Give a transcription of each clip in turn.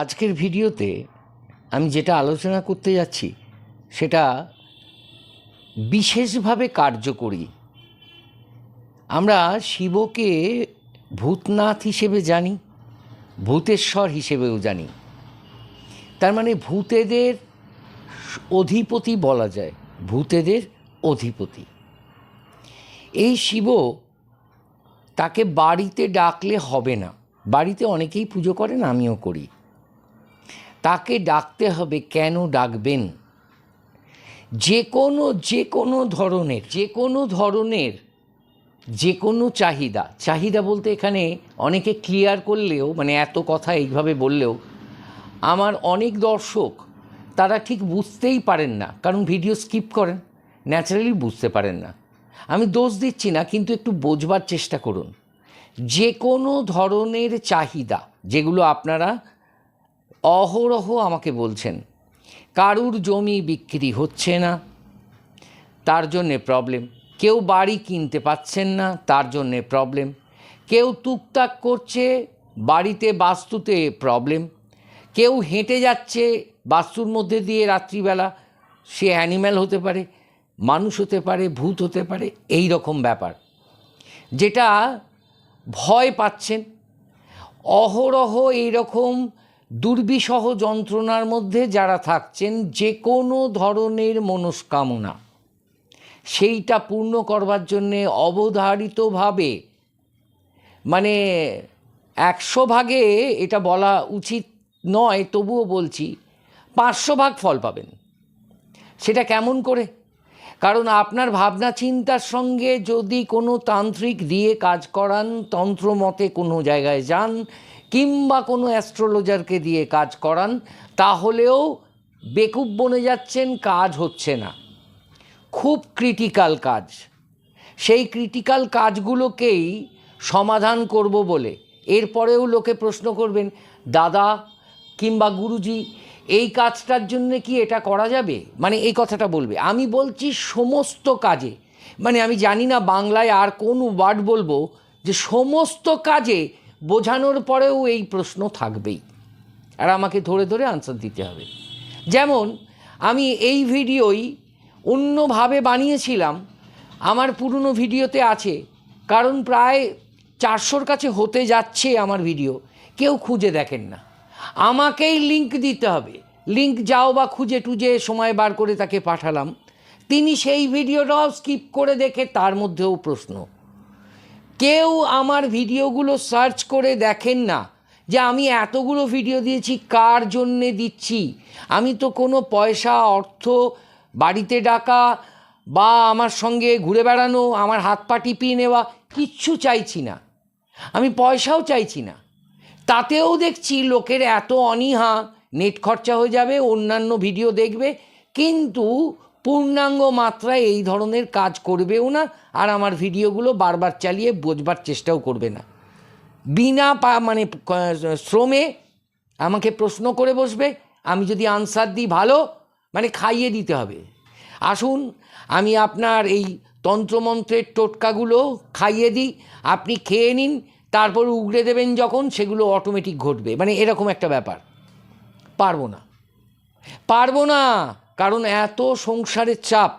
আজকের ভিডিওতে আমি যেটা আলোচনা করতে যাচ্ছি, সেটা বিশেষভাবে কার্যকরী। আমরা শিবকে ভূতনাথ হিসেবে জানি, ভূতেশ্বর হিসেবেও জানি। তার মানে ভূতেদের অধিপতি বলা যায়, ভূতেদের অধিপতি। এই শিব তাকে বাড়িতে ডাকলে হবে না। বাড়িতে অনেকেই পুজো করেন, আমিও করি। তাকে ডাকতে হবে, কেন ডাকবেন? যে কোনো যে কোনো ধরনের, যে কোনো ধরনের, যে কোনো চাহিদা চাহিদা বলতে এখানে অনেকে ক্লিয়ার করলেও মানে এত কথা এইভাবে বললেও, আমার অনেক দর্শক, তারা ঠিক বুঝতেই পারেন না, কারণ ভিডিও স্কিপ করেন ন্যাচারালি বুঝতে পারেন না। আমি দোষ দিচ্ছি না, কিন্তু একটু বোঝবার চেষ্টা করুন। যে কোনো ধরনের চাহিদা, যেগুলো আপনারা অহরহ আমাকে বলছেন, কারুর জমি বিক্রি হচ্ছে না। তার জন্যে প্রবলেম কেউ বাড়ি কিনতে পাচ্ছেন না, তার জন্যে প্রবলেম কেউ টুকটাক করছে, বাড়িতে বাস্তুতে প্রবলেম কেউ হেঁটে যাচ্ছে, বাস্তুর মধ্যে দিয়ে রাত্রিবেলা। সে অ্যানিম্যাল হতে পারে, মানুষ হতে পারে, ভূত হতে পারে, এই রকম ব্যাপার। যেটা ভয় পাচ্ছেন। অহরহ এইরকম দুর্বিষহ যন্ত্রণার মধ্যে যারা থাকছেন যে কোনো ধরনের মনস্কামনা, সেইটা পূর্ণ করবার জন্যে অবধারিতভাবে মানে একশো ভাগে এটা বলা উচিত নয়, তবুও বলছি, পাঁচশো ভাগ ফল পাবেন। সেটা কেমন করে? কারণ আপনার ভাবনা চিন্তার সঙ্গে যদি কোনো তান্ত্রিক দিয়ে কাজ করান, তন্ত্র মতে কোনো জায়গায় যান কিংবা কোনো অ্যাস্ট্রোলজারকে দিয়ে কাজ করান, তাহলেও বেকুব বনে যাচ্ছেন, কাজ হচ্ছে না। খুব ক্রিটিক্যাল কাজ। সেই ক্রিটিক্যাল কাজগুলোকেই সমাধান করব বলে। এরপরেও লোকে প্রশ্ন করবেন, দাদা কিংবা গুরুজি, এই কাজটার জন্য কি এটা করা যাবে? মানে এই কথাটা বলবে। আমি বলছি সমস্ত কাজে। মানে আমি জানি না বাংলায় আর কোন ওয়ার্ড বলব যে সমস্ত কাজে বোঝানোর পরেও এই প্রশ্ন থাকবেই। আর আমাকে ধরে ধরে আনসার দিতে হবে। যেমন, আমি এই ভিডিওই অন্যভাবে বানিয়েছিলাম। আমার পুরনো ভিডিওতে আছে, কারণ প্রায় চারশোর কাছে হতে যাচ্ছে আমার ভিডিও। কেউ খুঁজে দেখেন না। আমাকেই লিংক দিতে হবে। লিংক যাও বা খুঁজে টুজে সময় বার করে তাকে পাঠালাম। তিনি সেই ভিডিওটাও স্কিপ করে দেখে তার মধ্যেও প্রশ্ন। কেউ আমার ভিডিওগুলো সার্চ করে দেখেন না যে আমি এতগুলো ভিডিও দিয়েছি, কার জন্যে দিচ্ছি? আমি তো কোনো পয়সা, অর্থ, বাড়িতে ডাকা বা আমার সঙ্গে ঘুরে বেড়ানো, আমার হাত পা টিপিয়ে নেওয়া কিচ্ছু চাইছি না। আমি পয়সাও চাইছি না। তাতেও দেখছি লোকের এত অনীহা, নেট খরচা হয়ে যাবে, অন্যান্য ভিডিও দেখবে, কিন্তু পূর্ণাঙ্গ মাত্রায় এই ধরনের কাজ করবেও না, আর আমার ভিডিওগুলো বারবার চালিয়ে বোঝবার চেষ্টাও করবে না। বিনা পা মানে শ্রমে আমাকে প্রশ্ন করে বসবে, আমি যদি আনসার দিই ভালো মানে খাইয়ে দিতে হবে। আসুন, আমি আপনার এই তন্ত্রমন্ত্রের টোটকাগুলো খাইয়ে দিই, আপনি খেয়ে নিন, তারপর উগড়ে দেবেন যখন, সেগুলো অটোমেটিক ঘটবে। মানে এরকম একটা ব্যাপার। পারব না। পারব না! কারণ এত সংসারের চাপ।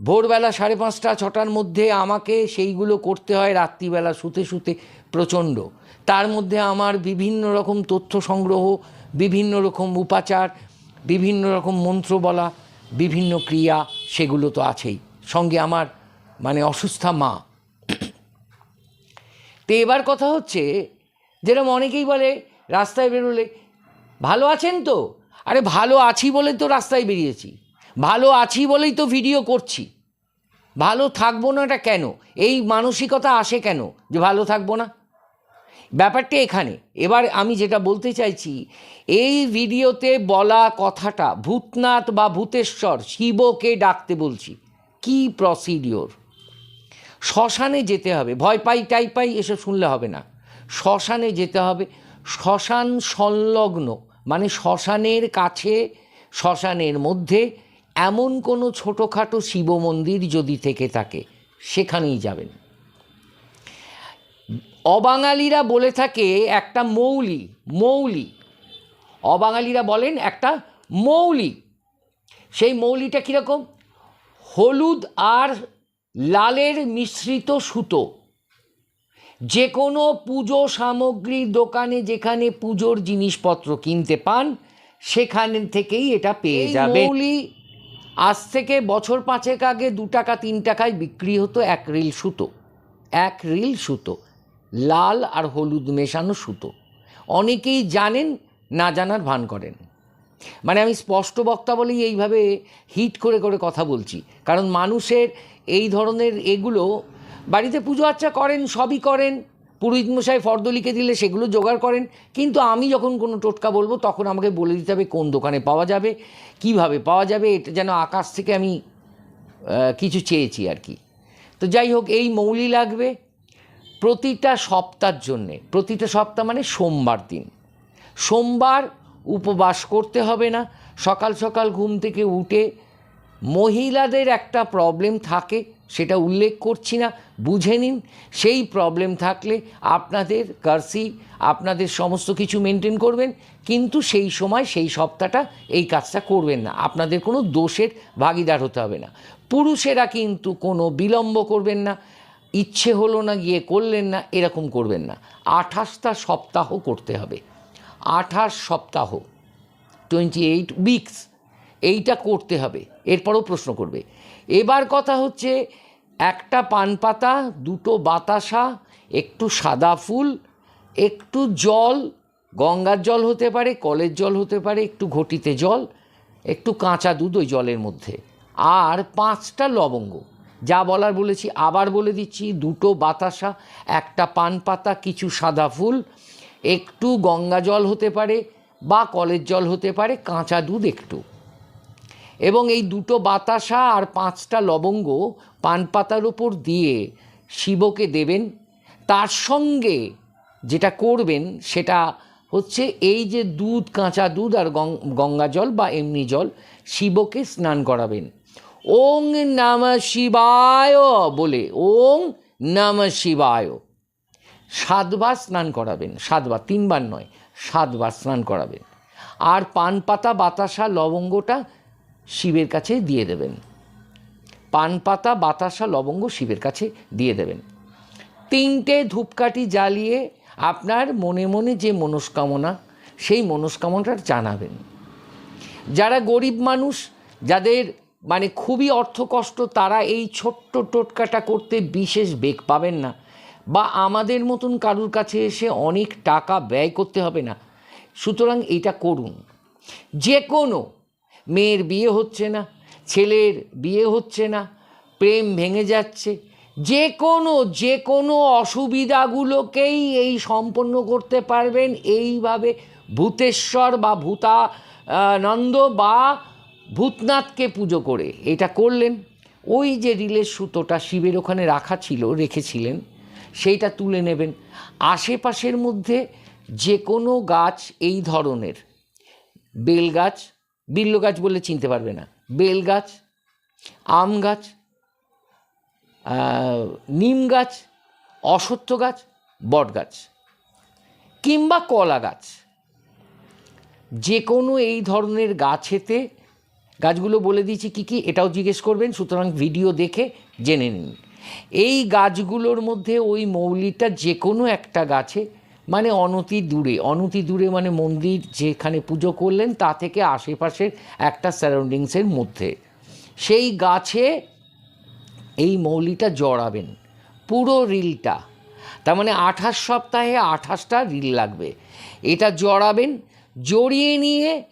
ভোরবেলা সাড়ে পাঁচটা, ছটার মধ্যে আমাকে সেইগুলো করতে হয়, রাত্রিবেলা শুতে শুতে প্রচণ্ড। তার মধ্যে আমার বিভিন্ন রকম তথ্য সংগ্রহ, বিভিন্ন রকম উপাচার, বিভিন্ন রকম মন্ত্র বলা, বিভিন্ন ক্রিয়া, সেগুলো তো আছেই। সঙ্গে আমার মানে অসুস্থা মা। তো এবার কথা হচ্ছে, যেরকম অনেকেই বলে, রাস্তায় বেরোলে, ভালো আছেন তো? আরে ভালো আছি বলেই তো রাস্তায় বেরিয়েছি। ভালো আছি বলেই তো ভিডিও করছি। ভালো থাকব না এটা কেন? এই মানসিকতা আসে কেন যে ভালো থাকব না? ব্যাপারটা এখানে। এবার আমি যেটা বলতে চাইছি, এই ভিডিওতে বলা কথাটা ভূতনাথ বা ভূতেশ্বর শিবকে ডাকতে বলছি। কি প্রসিডিওর শ্মশানে যেতে হবে। ভয় পাই, টাই পাই, এসব শুনলে হবে না। শ্মশানে যেতে হবে। শ্মশান সংলগ্ন। মানে শ্মশানের কাছে, শ্মশানের মধ্যে এমন কোনো ছোটোখাটো শিব মন্দির যদি থেকে থাকে, সেখানেই যাবেন। অবাঙালিরা বলে থাকে একটা মৌলি মৌলি। অবাঙালিরা বলেন একটা মৌলি। সেই মৌলিটা কীরকম? হলুদ আর লালের মিশ্রিত সুতো। যে কোনো পুজো সামগ্রীর দোকানে যেখানে পুজোর জিনিসপত্র কিনতে পান সেখান থেকেই এটা পেয়ে যাবে। আজ থেকে বছর পাঁচেক আগে দু টাকা তিন টাকায় বিক্রি হতো এক রিল সুতো। এক রিল সুতো। লাল আর হলুদ মেশানো সুতো। অনেকেই জানেন না জানার ভান করেন। মানে আমি স্পষ্ট বক্তা বলেই এইভাবে হিট করে করে কথা বলছি। কারণ মানুষের এই ধরনের এগুলো বাড়িতে পুজো আচ্চা করেন, সবই করেন পুরোহিত মশাই ফর্দ লিখে দিলে সেগুলো জোগাড় করেন, কিন্তু আমি যখন কোনো টোটকা বলব তখন আমাকে বলে দিতে হবে কোন দোকানে পাওয়া যাবে, কীভাবে পাওয়া যাবে, এটা যেন আকাশ থেকে আমি কিছু চেয়েছি আর কি। তো যাই হোক, এই মৌলি লাগবে। প্রতিটা সপ্তাহের জন্যে, প্রতিটা সপ্তাহ মানে সোমবার দিন। সোমবার উপবাস করতে হবে না, সকাল সকাল ঘুম থেকে উঠে মহিলাদের একটা প্রবলেম থাকে সেটা উল্লেখ করছি না, বুঝে নিন। সেই প্রবলেম থাকলে আপনাদের কার্সি আপনাদের সমস্ত কিছু মেনটেন করবেন, কিন্তু সেই সময়, সেই সপ্তাহটা এই কাজটা করবেন না। আপনাদের কোনো দোষের ভাগিদার হতে হবে না। পুরুষেরা কিন্তু কোনো বিলম্ব করবেন না, ইচ্ছে হলো না, গিয়ে করলেন না, এরকম করবেন না। আঠাশটা সপ্তাহ করতে হবে। আঠাশ সপ্তাহ টোয়েন্টি এইট উইকস এইটা করতে হবে। এরপরও প্রশ্ন করবে। এবার কথা হচ্ছে একটা পান পাতা দুটো বাতাসা, একটু সাদা ফুল, একটু জল, গঙ্গার জল হতে পারে, কলের জল হতে পারে, একটু ঘটিতে জল, একটু কাঁচা দুধ ওই জলের মধ্যে। আর পাঁচটা লবঙ্গ। যা বলার বলেছি, আবার বলে দিচ্ছি, দুটো বাতাসা, একটা পান পাতা কিছু সাদা ফুল, একটু গঙ্গা জল হতে পারে বা কলের জল হতে পারে, কাঁচা দুধ একটু। এবং এই দুটো বাতাসা আর পাঁচটা লবঙ্গ পান পাতার ওপর দিয়ে শিবকে দেবেন। তার সঙ্গে যেটা করবেন সেটা হচ্ছে এই যে দুধ, কাঁচা দুধ আর গঙ্গা জল বা এমনি জল শিবকে স্নান করাবেন। ওং নম শিবায় বলে, ওং নম শিবায়। সাতবার স্নান করাবেন, সাতবার, তিনবার নয়, সাতবার স্নান করাবেন। আর পান পাতা, বাতাসা, লবঙ্গটা শিবের কাছে দিয়ে দেবেন। পান পাতা, বাতাসা, লবঙ্গ শিবের কাছে দিয়ে দেবেন। তিনটে ধূপকাঠি জ্বালিয়ে আপনার মনে মনে যে মনস্কামনা, সেই মনস্কামনাটা জানাবেন। যারা গরিব মানুষ, যাদের মানে খুবই অর্থকষ্ট তারা এই ছোট্ট টোটকাটা করতে বিশেষ বেগ পাবেন না বা আমাদের মতন কারুর কাছে এসে অনেক টাকা ব্যয় করতে হবে না। সুতরাং এটা করুন। যে কোনো মেয়ের বিয়ে হচ্ছে না, ছেলের বিয়ে হচ্ছে না, প্রেম ভেঙে যাচ্ছে। যে কোনো যে কোনো অসুবিধাগুলোকেই এই সম্পন্ন করতে পারবেন এইভাবে ভূতেশ্বর বা ভূতা নন্দ বা ভূতনাথকে পুজো করে। এটা করলেন, ওই যে রিলের সুতোটা শিবের ওখানে রাখা ছিল, রেখেছিলেন, সেইটা তুলে নেবেন। আশেপাশের মধ্যে যে কোনো গাছ এই ধরনের, বেল গাছ বিল্ল গাছ বললে চিনতে পারবে না। বেল গাছ, আম গাছ নিম গাছ, অশ্বত্থ গাছ, বট গাছ কিংবা কলা গাছ। যে কোনো এই ধরনের গাছেতে, গাছগুলো বলে দিয়েছি কী কী, এটাও জিজ্ঞেস করবেন, সুতরাং ভিডিও দেখে জেনে নিন। এই গাছগুলোর মধ্যে ওই মৌলিটা যে কোনো একটা গাছে মানে অনতি দূরে অনতি দূরে মানে মন্দির যেখানে পুজো করলেন তা থেকে আশেপাশের একটা সারাউন্ডিংসের মধ্যে। সেই গাছে এই মৌলিটা জড়াবেন, পুরো রিলটা। তার মানে আঠাশ সপ্তাহে আঠাশটা রিল লাগবে। এটা জড়াবেন, জড়িয়ে নিয়ে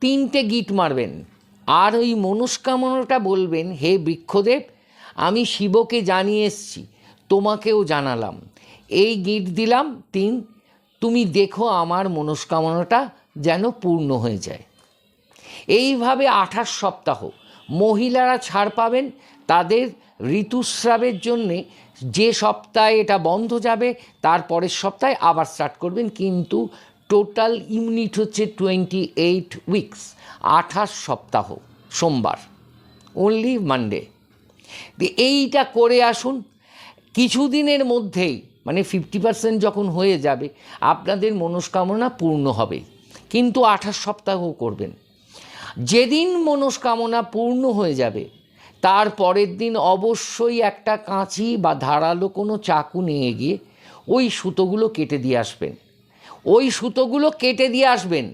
তিনটে গিট মারবেন। আর ওই মনস্কামনাটা বলবেন, হে বৃক্ষদেব, আমি শিবকে জানিয়ে এসছি, তোমাকেও জানালাম। এই গিট দিলাম তিন তুমি দেখো আমার মনস্কামনাটা যেন পূর্ণ হয়ে যায়। এইভাবে আঠাশ সপ্তাহ মহিলারা ছাড় পাবেন, তাদের ঋতুস্রাবের জন্যে যে সপ্তাহে এটা বন্ধ যাবে, তার পরের সপ্তাহে আবার স্টার্ট করবেন, কিন্তু টোটাল ইউনিট হচ্ছে টোয়েন্টি এইট উইকস আঠাশ সপ্তাহ, সোমবার অনলি মানডে এইটা করে আসুন, কিছুদিনের মধ্যেই মানে ফিফটি পার্সেন্ট যখন হয়ে যাবে, আপনাদের মনস্কামনা পূর্ণ হবে। কিন্তু আঠাশ সপ্তাহ করবেন। যেদিন মনস্কামনা পূর্ণ হয়ে যাবে, তার পরের দিন অবশ্যই একটা কাঁচি বা ধারালো কোনো চাকু নিয়ে গিয়ে ওই সুতোগুলো কেটে দিয়ে আসবেন। ওই সুতোগুলো কেটে দিয়ে আসবেন।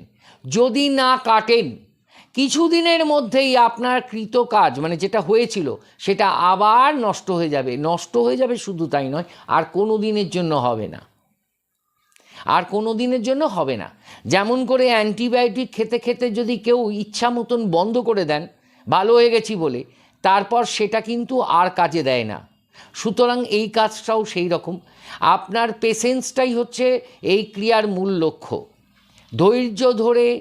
যদি না কাটেন কিছুদিনের মধ্যেই আপনার কৃত কাজ মানে যেটা হয়েছিল, সেটা আবার নষ্ট হয়ে যাবে। নষ্ট হয়ে যাবে শুধু তাই নয়, আর কোনো দিনের জন্য হবে না। আর কোনো দিনের জন্য হবে না। যেমন করে অ্যান্টিবায়োটিক খেতে খেতে যদি কেউ ইচ্ছা মতন বন্ধ করে দেন, ভালো হয়ে গেছি বলে, তারপর সেটা কিন্তু আর কাজে দেয় না। সুতরাং এই কাজটাও সেই রকম। আপনার পেশেন্সটাই হচ্ছে এই ক্রিয়ার মূল লক্ষ্য। ধৈর্য ধরে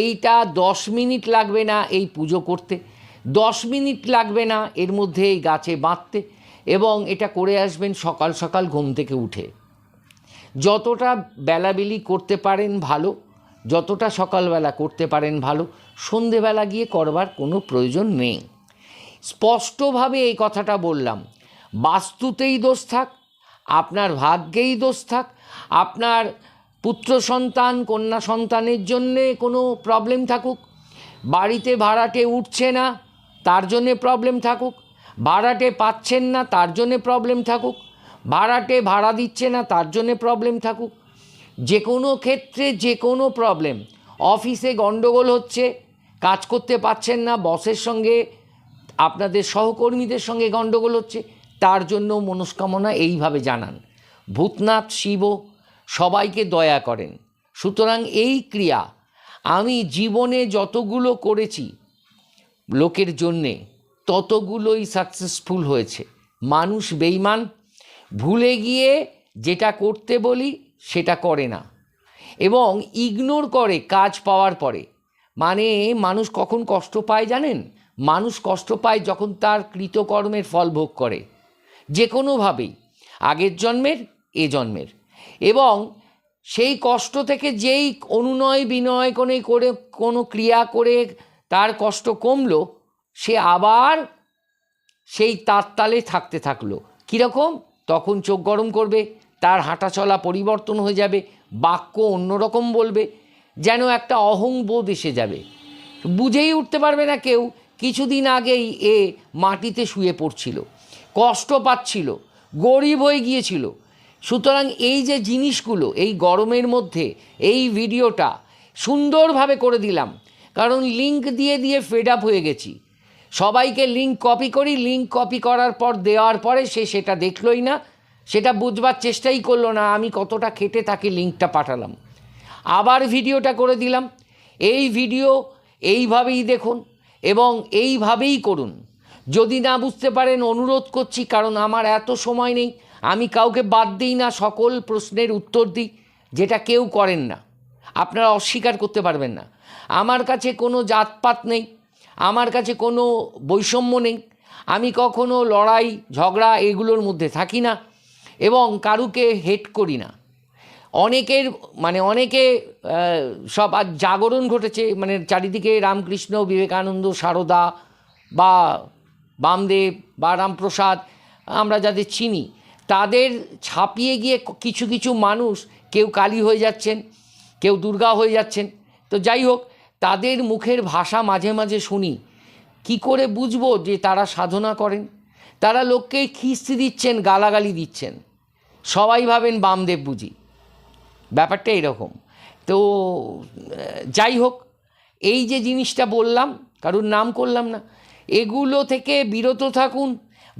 এইটা দশ মিনিট লাগবে না এই পুজো করতে। দশ মিনিট লাগবে না এর মধ্যে এই গাছে বাঁধতে এবং এটা করে আসবেন সকাল সকাল ঘুম থেকে উঠে। যতটা বেলাবেলি করতে পারেন ভালো, যতটা সকালবেলা করতে পারেন ভালো, সন্ধেবেলা গিয়ে করবার কোনো প্রয়োজন নেই। স্পষ্টভাবে এই কথাটা বললাম, বাস্তুতেই দোষ থাক, আপনার ভাগ্যেই দোষ থাক, আপনার পুত্র সন্তান, কন্যা সন্তানের জন্যে কোনো প্রবলেম থাকুক। বাড়িতে ভাড়াটে উঠছে না, তার জন্যে প্রবলেম থাকুক। ভাড়াটে পাচ্ছেন না, তার জন্যে প্রবলেম থাকুক। ভাড়াটে ভাড়া দিচ্ছে না, তার জন্যে প্রবলেম থাকুক। যে কোনো ক্ষেত্রে যে কোনো প্রবলেম অফিসে গণ্ডগোল হচ্ছে, কাজ করতে পারছেন না, বসের সঙ্গে, আপনাদের সহকর্মীদের সঙ্গে গণ্ডগোল হচ্ছে, তার জন্য মনস্কামনা এইভাবে জানান। ভূতনাথ শিব সবাইকে দয়া করেন। সুতরাং এই ক্রিয়া আমি জীবনে যতগুলো করেছি লোকের জন্যে, ততগুলোই সাকসেসফুল হয়েছে। মানুষ বেইমান ভুলে গিয়ে যেটা করতে বলি সেটা করে না। এবং ইগনোর করে কাজ পাওয়ার পরে। মানে মানুষ কখন কষ্ট পায় জানেন? মানুষ কষ্ট পায় যখন তার কৃতকর্মের ফল ভোগ করে। যে কোনোভাবেই আগের জন্মের, এ জন্মের। এবং সেই কষ্ট থেকে যেই অনুনয় বিনয় কোনে করে, কোনো ক্রিয়া করে তার কষ্ট কমলো, সে আবার সেই তার তালে থাকতে থাকল। কীরকম? তখন চোখ গরম করবে, তার হাঁটা চলা পরিবর্তন হয়ে যাবে, বাক্য অন্যরকম বলবে, যেন একটা অহংবোধ এসে যাবে। বুঝেই উঠতে পারবে না কেউ, কিছুদিন আগেই এ মাটিতে শুয়ে পড়ছিল। কষ্ট পাচ্ছিল, গরিব হয়ে গিয়েছিল। সুতরাং এই যে জিনিসগুলো, এই গরমের মধ্যে, এই ভিডিওটা সুন্দরভাবে করে দিলাম। কারণ লিংক দিয়ে দিয়ে ফেড আপ হয়ে গেছি। সবাইকে লিঙ্ক কপি করি লিঙ্ক কপি করার পর, দেওয়ার পরে সে সেটা দেখলোই না। সেটা বুঝবার চেষ্টাই করল না, আমি কতটা খেটে তাকে লিঙ্কটা পাঠালাম। আবার ভিডিওটা করে দিলাম। এই ভিডিও এইভাবেই দেখুন এবং এইভাবেই করুন। যদি না বুঝতে পারেন, অনুরোধ করছি, কারণ আমার এত সময় নেই। আমি কাউকে বাদ দিই না, সকল প্রশ্নের উত্তর দিই, যেটা কেউ করেন না। আপনারা অস্বীকার করতে পারবেন না। আমার কাছে কোনো জাতপাত নেই, আমার কাছে কোনো বৈষম্য নেই। আমি কখনো লড়াই, ঝগড়া এগুলোর মধ্যে থাকি না এবং কারুকে হেট করি না। অনেকের মানে অনেকে সব আজ জাগরণ ঘটেছে মানে চারিদিকে রামকৃষ্ণ, বিবেকানন্দ, সারদা বা বামদেব বা রামপ্রসাদ, আমরা যাদের চিনি তাদের ছাপিয়ে গিয়ে কিছু কিছু মানুষ কেউ কালী হয়ে যাচ্ছেন, কেউ দুর্গা হয়ে যাচ্ছেন। তো যাই হোক, তাদের মুখের ভাষা মাঝে মাঝে শুনি। কি করে বুঝব যে তারা সাধনা করেন? তারা লোককে খিস্তি দিচ্ছেন, গালাগালি দিচ্ছেন। সবাই ভাবেন বামদেব বুঝি। ব্যাপারটা এরকম। তো যাই হোক, এই যে জিনিসটা বললাম, কারুর নাম করলাম না, এগুলো থেকে বিরত থাকুন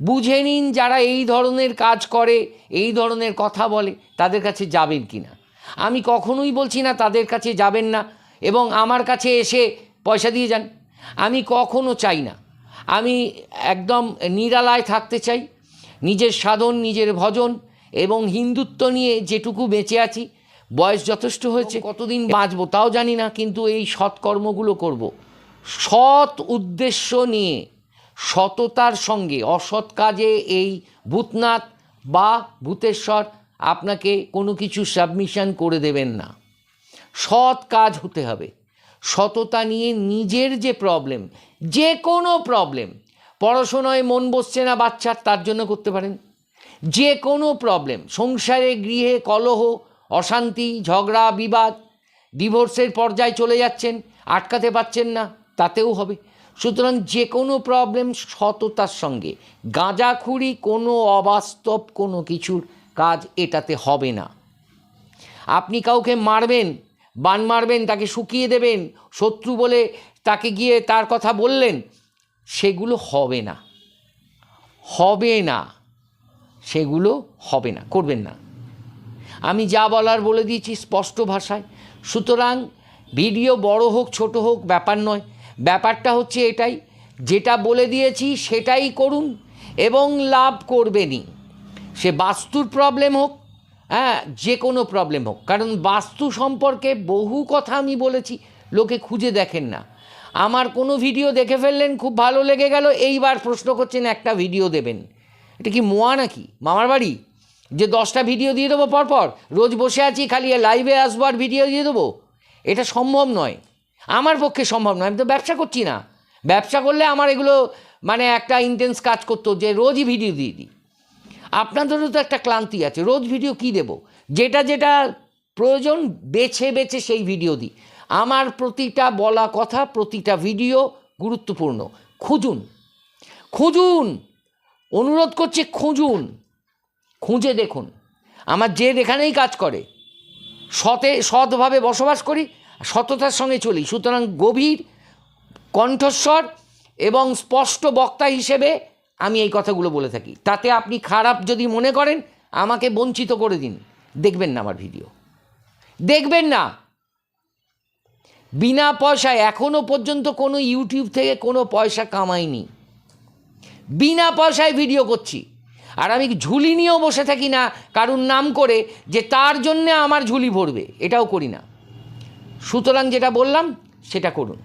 বুঝে নিন যারা এই ধরনের কাজ করে, এই ধরনের কথা বলে, তাদের কাছে যাবেন কি না? আমি কখনোই বলছি না তাদের কাছে যাবেন না এবং আমার কাছে এসে পয়সা দিয়ে যান। আমি কখনো চাই না। আমি একদম নিরালায় থাকতে চাই। নিজের সাধন, নিজের ভজন এবং হিন্দুত্ব নিয়ে যেটুকু বেঁচে আছি, বয়স যথেষ্ট হয়েছে, কতদিন বাঁচব তাও জানি না, কিন্তু এই সৎকর্মগুলো করব। সৎ উদ্দেশ্য নিয়ে সততার সঙ্গে, অসৎ কাজে এই ভূতনাথ বা ভূতেশ্বর আপনাকে কোনো কিছু সাবমিশন করে দেবেন না। সৎ কাজ হতে হবে। সততা নিয়ে নিজের যে প্রবলেম যে কোনো প্রবলেম পড়াশোনায় মন বসছে না বাচ্চার, তার জন্য করতে পারেন। যে কোনো প্রবলেম সংসারে গৃহে কলহ, অশান্তি, ঝগড়া, বিবাদ ডিভোর্সের পর্যায়ে চলে যাচ্ছেন, আটকাতে পারছেন না, তাতেও হবে। সুতরাং যে কোনো প্রবলেম সততার সঙ্গে। গাঁজাখুরি কোনো অবাস্তব কোনো কিছুর কাজ এটাতে হবে না। আপনি কাউকে মারবেন, বান মারবেন, তাকে শুকিয়ে দেবেন, শত্রু বলে তাকে গিয়ে তার কথা বললেন, সেগুলো হবে না। হবে না। সেগুলো হবে না, করবেন না। আমি যা বলার বলে দিয়েছি স্পষ্ট ভাষায়। সুতরাং ভিডিও বড় হোক, ছোট হোক, ব্যাপার নয়। ব্যাপারটা হচ্ছে এটাই, যেটা বলে দিয়েছি সেটাই করুন এবং লাভ করবেনই। সে বাস্তুর প্রবলেম হোক হ্যাঁ যে কোনো প্রবলেম হোক, কারণ বাস্তু সম্পর্কে বহু কথা আমি বলেছি, লোকে খুঁজে দেখেন না। আমার কোনো ভিডিও দেখে ফেললেন, খুব ভালো লেগে গেল, এইবার প্রশ্ন করছেন, একটা ভিডিও দেবেন। এটা কি মোয়া নাকি? মামার বাড়ি? যে দশটা ভিডিও দিয়ে দেবো পরপর, রোজ বসে আছি, খালি লাইভে আসব আর ভিডিও দিয়ে দেবো? এটা সম্ভব নয়। আমার পক্ষে সম্ভব নয়, আমি তো ব্যবসা করছি না। ব্যবসা করলে আমার এগুলো মানে একটা ইন্টেন্স কাজ করতো যে রোজই ভিডিও দিয়ে দিই। আপনাদেরও তো একটা ক্লান্তি আছে, রোজ ভিডিও কি দেব? যেটা যেটা প্রয়োজন, বেছে বেছে সেই ভিডিও দিই। আমার প্রতিটা বলা কথা, প্রতিটা ভিডিও গুরুত্বপূর্ণ। খুঁজুন। খুঁজুন। অনুরোধ করছে, খুঁজুন। খুঁজে দেখুন। আমার যে এখানেই কাজ করে। সতে, সৎভাবে বসবাস করি। সততার সঙ্গে চলি। সুতরাং গভীর কণ্ঠস্বর এবং স্পষ্ট বক্তা হিসেবে আমি এই কথাগুলো বলে থাকি। তাতে আপনি খারাপ যদি মনে করেন, আমাকে বঞ্চিত করে দিন। দেখবেন না আমার ভিডিও। দেখবেন না। বিনা পয়সায় এখনও পর্যন্ত কোনো ইউটিউব থেকে কোনো পয়সা কামাইনি। বিনা পয়সায় ভিডিও করছি। আর আমি ঝুলি নিয়েও বসে থাকি না কারুর নাম করে যে তার জন্যে আমার ঝুলি ভরবে। এটাও করি না। সুতরাং যেটা বললাম, সেটা করুন।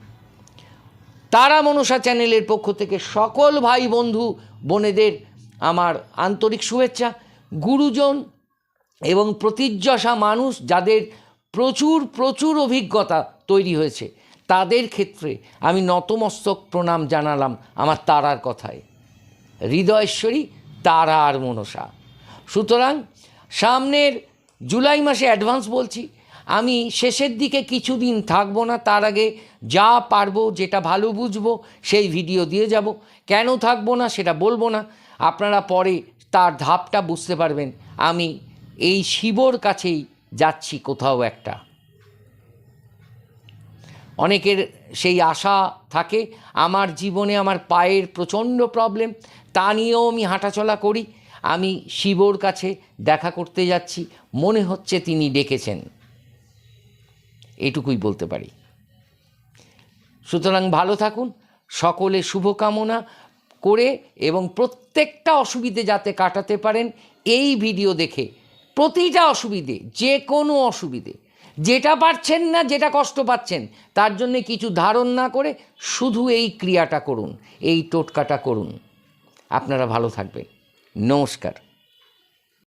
তারা মনসা চ্যানেলের পক্ষ থেকে সকল ভাই বন্ধু, বোনেদের আমার আন্তরিক শুভেচ্ছা। গুরুজন এবং প্রতিজ্ঞাসা মানুষ যাদের প্রচুর প্রচুর অভিজ্ঞতা তৈরি হয়েছে, তাদের ক্ষেত্রে আমি নতমস্তক প্রণাম জানালাম আমার তারার কথায়। হৃদয়েশ্বরী তারা আর মনসা। সুতরাং সামনের জুলাই মাসে অ্যাডভান্স বলছি আমি শেষের দিকে কিছুদিন থাকব না, তার আগে যা পারব, যেটা ভালো বুঝব, সেই ভিডিও দিয়ে যাব। কেন থাকব না সেটা বলব না। আপনারা পরে তার ধাপটা বুঝতে পারবেন। আমি এই শিবর কাছেই যাচ্ছি কোথাও একটা। অনেকের সেই আশা থাকে, আমার জীবনে আমার পায়ের প্রচণ্ড প্রবলেম তা নিয়েও আমি হাঁটাচলা করি। আমি শিবর কাছে দেখা করতে যাচ্ছি, মনে হচ্ছে তিনি ডেকেছেন। এটুকুই বলতে পারি। সুতরাং ভালো থাকুন, সকলে শুভকামনা করে এবং প্রত্যেকটা অসুবিধে যাতে কাটাতে পারেন, এই ভিডিও দেখে প্রতিটা অসুবিধে যে কোনো অসুবিধে, যেটা পারছেন না, যেটা কষ্ট পাচ্ছেন, তার জন্য কিছু ধারণ না করে শুধু এই ক্রিয়াটা করুন, এই টোটকাটা করুন। আপনারা ভালো থাকবেন। নমস্কার।